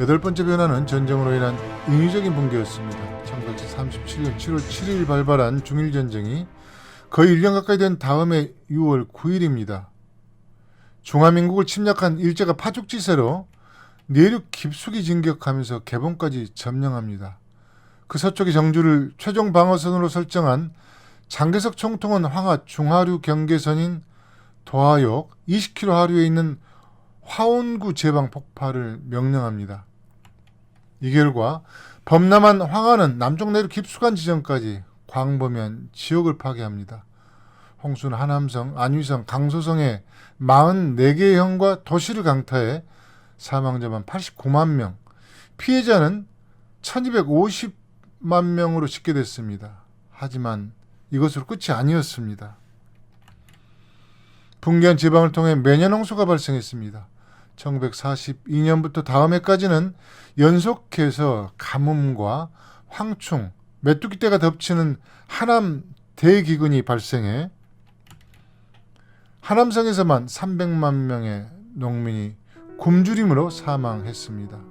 여덟 번째 변화는 전쟁으로 인한 인위적인 붕괴였습니다. 1937년 7월 7일 발발한 중일 전쟁이 거의 1년 가까이 된 다음해 6월 9일입니다. 중화민국을 침략한 일제가 파죽지세로 내륙 깊숙이 진격하면서 개봉까지 점령합니다. 그 서쪽의 정주를 최종 방어선으로 설정한 장개석 총통은 황하 중하류 경계선인 도하역 20km 하류에 있는 화온구 제방 폭파를 명령합니다. 이 결과 범람한 황하는 남쪽 내륙 깊숙한 지점까지 광범위한 지역을 파괴합니다. 홍수는 하남성, 안위성, 강소성의 44개의 형과 도시를 강타해 사망자만 89만 명, 피해자는 1250만 명으로 집계됐습니다. 하지만 이것으로 끝이 아니었습니다. 붕괴한 지방을 통해 매년 홍수가 발생했습니다. 1942년부터 다음 해까지는 연속해서 가뭄과 황충, 메뚜기 떼가 덮치는 하남 대기근이 발생해 하남성에서만 300만 명의 농민이 굶주림으로 사망했습니다.